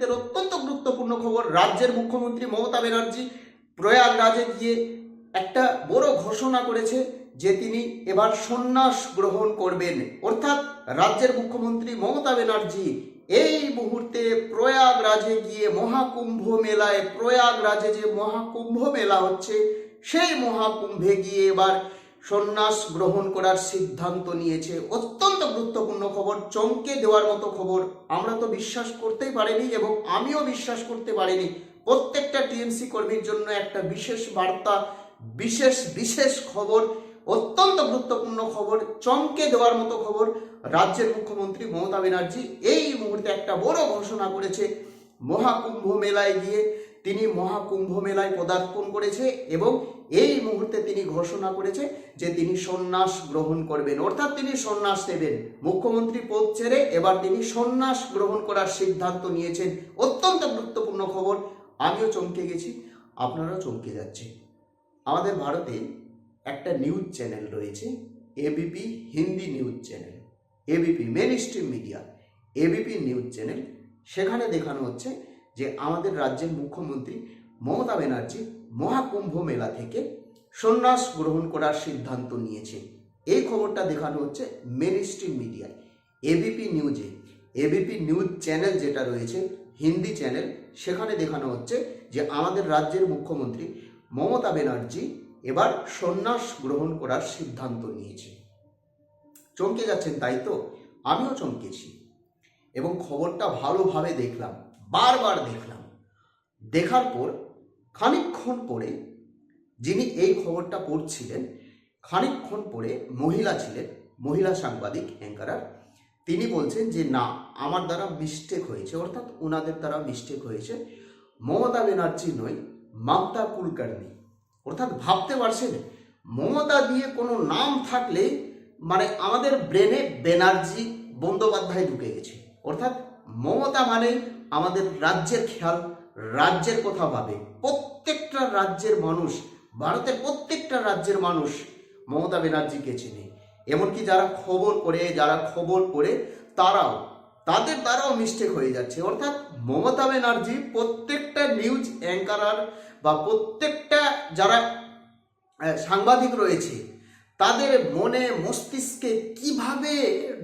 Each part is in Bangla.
মুহূর্তের অত্যন্ত গুরুত্বপূর্ণ খবর, রাজ্যের মুখ্যমন্ত্রী মমতা ব্যানার্জি প্রয়াগরাজে গিয়ে একটা বড় ঘোষণা করেছে যে তিনি এবার সন্ন্যাস গ্রহণ করবেন। অর্থাৎ রাজ্যের মুখ্যমন্ত্রী মমতা ব্যানার্জি এই মুহূর্তে প্রয়াগরাজে গিয়ে মহাকুম্ভ মেলায়, প্রয়াগরাজে যে মহাকুম্ভ মেলা হচ্ছে, সেই মহাকুম্ভে গিয়ে এবার সন্ন্যাস গ্রহণ করার সিদ্ধান্ত নিয়েছে। অত্যন্ত গুরুত্বপূর্ণ খবর, চমকে দেওয়ার মতো খবর। আমরা তো বিশ্বাস করতেই পারিনি এবং আমিও বিশ্বাস করতে পারিনি। প্রত্যেকটা টিএমসি কর্মীর জন্য একটা বিশেষ বার্তা, বিশেষ বিশেষ খবর, অত্যন্ত গুরুত্বপূর্ণ খবর, চমকে দেওয়ার মতো খবর রাজ্যের মুখ্যমন্ত্রী মমতা ব্যানার্জি এই মুহূর্তে একটা বড় ঘোষণা করেছে। মহাকুম্ভ মেলায় গিয়ে তিনি মহাকুম্ভ মেলায় পদার্পণ করেছে এবং এই মুহূর্তে তিনি ঘোষণা করেছে যে তিনি সন্ন্যাস গ্রহণ করবেন। অর্থাৎ তিনি সন্ন্যাস নেবেন। মুখ্যমন্ত্রী পদ ছেড়ে এবার তিনি সন্ন্যাস গ্রহণ করার সিদ্ধান্ত নিয়েছেন। অত্যন্ত গুরুত্বপূর্ণ খবর। আমিও চমকে গেছি। আপনারাও চমকে যাচ্ছে। আমাদের ভারতে একটা নিউজ চ্যানেল রয়েছে ABP Hindi news channel. ABP mainstream media. ABP news channel. সেখানে দেখানো হচ্ছে যে আমাদের রাজ্যের মুখ্যমন্ত্রী মমতা ব্যানার্জি মহাকুম্ভ মেলা থেকে সন্ন্যাস গ্রহণ করার সিদ্ধান্ত নিয়েছে। এই খবরটা দেখানো হচ্ছে মেন স্ট্রিম মিডিয়ায় এবিপি নিউজে এবিপি নিউজ চ্যানেল যেটা রয়েছে, হিন্দি চ্যানেল সেখানে দেখানো হচ্ছে যে আমাদের রাজ্যের মুখ্যমন্ত্রী মমতা ব্যানার্জি এবার সন্ন্যাস গ্রহণ করার সিদ্ধান্ত নিয়েছে। চমকে যাচ্ছেন তাই তো? আমিও চমকেছি। এবং খবরটা ভালোভাবে দেখলাম, বারবার দেখলাম। দেখার পর খানিকক্ষণ পরে যিনি এই খবরটা পড়ছিলেন, খানিকক্ষণ পরে মহিলা ছিলেন, মহিলা সাংবাদিক অ্যাঙ্কারার তিনি বলছেন যে, না, আমার দ্বারা মিস্টেক হয়েছে। অর্থাৎ ওনাদের দ্বারা মিস্টেক হয়েছে। মমতা ব্যানার্জি নয়, মমতা কুলকার্নি অর্থাৎ ভাবতে পারছেন, মমতা দিয়ে কোনো নাম থাকলে মানে আমাদের ব্রেনে ব্যানার্জি বন্দ্যোপাধ্যায় ঢুকে গেছে। অর্থাৎ মমতা মানে আমাদের রাজ্যের খেয়াল, রাজ্যের কথা ভাবে। প্রত্যেকটা রাজ্যের মানুষ, ভারতের প্রত্যেকটা রাজ্যের মানুষ মমতা ব্যানার্জিকে চেনে। এমনকি যারা খবর করে, যারা খবর করে তারাও, তাদের দ্বারাও মিস্টেক হয়ে যাচ্ছে। অর্থাৎ মমতা ব্যানার্জি প্রত্যেকটা নিউজ অ্যাঙ্কারার বা প্রত্যেকটা যারা সাংবাদিক রয়েছে তাদের মনে মস্তিষ্কে কীভাবে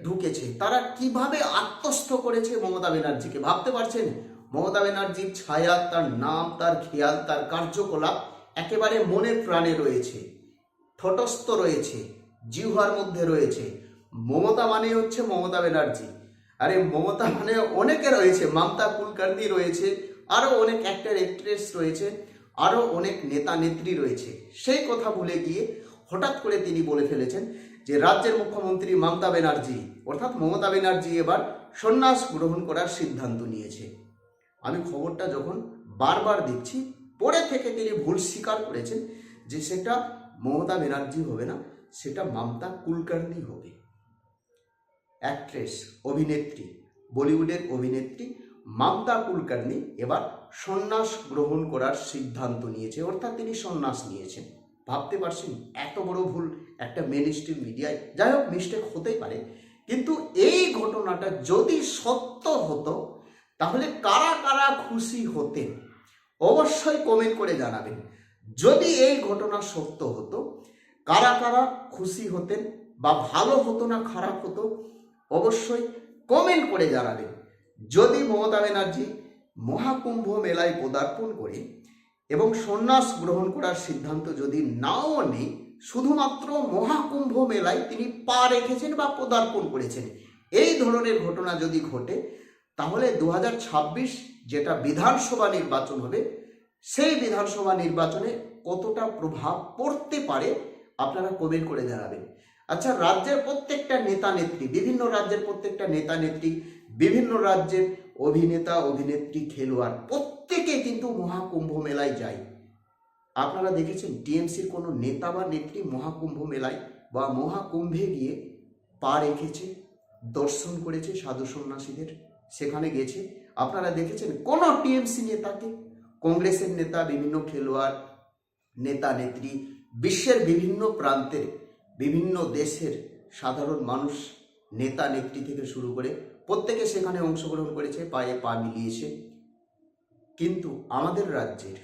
ঢুকেছে? তারা কীভাবে আত্মস্থ করেছে মমতা ব্যানার্জিকে? ভাবতে পারছেন? মমতা ব্যানার্জির ছায়া, তার নাম, তার খেয়াল, তার কার্যকলাপ একেবারে মনে প্রাণে রয়েছে। ঠটস্থ রয়েছে, জিহ্বার মধ্যে রয়েছে। মমতা মানে হচ্ছে মমতা ব্যানার্জি। আরে, মমতা মানে অনেকে রয়েছে। মমতা কুলকার্নি রয়েছে আরও অনেক অ্যাক্টর অ্যাক্ট্রেস রয়েছে আরও অনেক নেতা নেত্রী রয়েছে। সেই কথা ভুলে গিয়ে হঠাৎ করে তিনি বলে ফেলেছেন যে রাজ্যের মুখ্যমন্ত্রী মমতা ব্যানার্জি, অর্থাৎ মমতা ব্যানার্জি এবার সন্ন্যাস গ্রহণ করার সিদ্ধান্ত নিয়েছে। আমি খবরটা যখন বারবার দেখছি, পরে থেকে তিনি ভুল স্বীকার করেছেন যে সেটা মমতা ব্যানার্জি হবে না, সেটা মমতা কুলকার্নি হবে। অ্যাক্ট্রেস, অভিনেত্রী, বলিউডের অভিনেত্রী মমতা কুলকার্নি এবার সন্ন্যাস গ্রহণ করার সিদ্ধান্ত নিয়েছে, অর্থাৎ তিনি সন্ন্যাস নিয়েছেন। ভাবতে পারছেন এত বড় ভুল একটা মেন স্ট্রিম মিডিয়ায় যাই হোক মিস্টেক হতেই পারে। কিন্তু এই ঘটনাটা যদি সত্য হতো, তাহলে কারা কারা খুশি হতেন? অবশ্যই কমেন্ট করে জানাবেন। যদি এই ঘটনা সত্য হতো, কারা কারা খুশি হতেন বা ভালো হতো না, খারাপ হতো, অবশ্যই কমেন্ট করে জানাবেন। যদি মমতা ব্যানার্জি মহাকুম্ভ মেলায় পদার্পণ করে এবং সন্ন্যাস গ্রহণ করার সিদ্ধান্ত যদি নাও নেই, শুধুমাত্র মহাকুম্ভ মেলায় তিনি পা রেখেছেন বা পদার্পণ করেছেন। এই ধরনের ঘটনা যদি ঘটে, তাহলে দু হাজার ছাব্বিশ যেটা বিধানসভা নির্বাচন হবে, সেই বিধানসভা নির্বাচনে কতটা প্রভাব পড়তে পারে আপনারা কমেন্ট করে জানাবেন। আচ্ছা রাজ্যের প্রত্যেকটা নেতা নেত্রী বিভিন্ন রাজ্যের প্রত্যেকটা নেতা নেত্রী বিভিন্ন রাজ্যের অভিনেতা, অভিনেত্রী, খেলোয়াড় প্রত্যেকে কিন্তু মহাকুম্ভ মেলায় যায়। আপনারা দেখেছেন টিএমসির কোনো নেতা বা নেত্রী মহাকুম্ভ মেলায় বা মহাকুম্ভে গিয়ে পা রেখেছে, দর্শন করেছে সাধু সন্ন্যাসীদের, সেখানে গেছে। আপনারা দেখেছেন কোনো টিএমসি নেতাকে? কংগ্রেসের নেতা, বিভিন্ন খেলোয়াড়, নেতা, নেত্রী, বিশ্বের বিভিন্ন প্রান্তের, বিভিন্ন দেশের সাধারণ মানুষ, নেতা, নেত্রী থেকে শুরু করে প্রত্যেকে সেখানে অংশগ্রহণ করেছে, পায়ে পা মিলিয়েছে। কিন্তু আমাদের রাজ্যের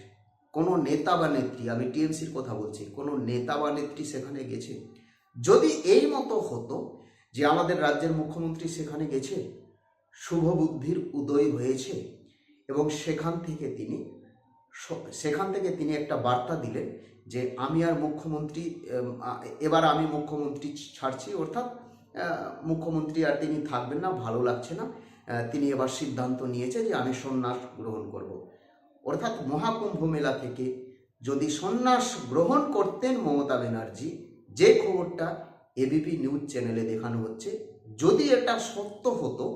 কোনো নেতা বা নেত্রী, আমি টিএমসির কথা বলছি, কোনো নেতা বা নেত্রী সেখানে গেছে? যদি এই মতো হতো যে আমাদের রাজ্যের মুখ্যমন্ত্রী সেখানে গেছে, শুভ বুদ্ধির উদয় হয়েছে এবং সেখান থেকে তিনি সেখান থেকে তিনি একটা বার্তা দিলেন যে আমি আর মুখ্যমন্ত্রী এবার আমি মুখ্যমন্ত্রী ছাড়ছি, অর্থাৎ মুখ্যমন্ত্রী আর তিনি থাকবেন না, ভালো লাগছে না। তিনি এবার সিদ্ধান্ত নিয়েছে যে আমি সন্ন্যাস গ্রহণ করব। অর্থাৎ মহাকুম্ভ মেলা থেকে যদি সন্ন্যাস গ্রহণ করতেন মমতা ব্যানার্জি, যে খবরটা এবিপি নিউজ চ্যানেলে দেখানো হচ্ছে, যদি এটা সত্য হতো,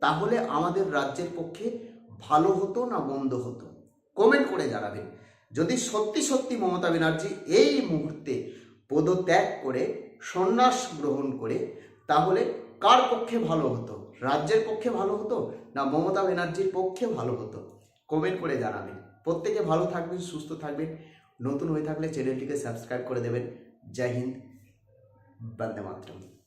তাহলে আমাদের রাজ্যের পক্ষে ভালো হতো না মন্দ হতো? কমেন্ট করে জানাবেন। যদি সত্যি সত্যি মমতা ব্যানার্জি এই মুহূর্তে পদত্যাগ করে, সন্ন্যাস গ্রহণ করে তাহলে কার পক্ষে ভালো হতো? রাজ্যের পক্ষে ভালো হতো না মমতা ব্যানার্জির পক্ষে ভালো হতো? কমেন্ট করে জানাবেন। প্রত্যেকে ভালো থাকবেন, সুস্থ থাকবেন। নতুন হয়ে থাকলে চ্যানেলটিকে সাবস্ক্রাইব করে দেবেন। জয় হিন্দ, বন্দে মাতরম।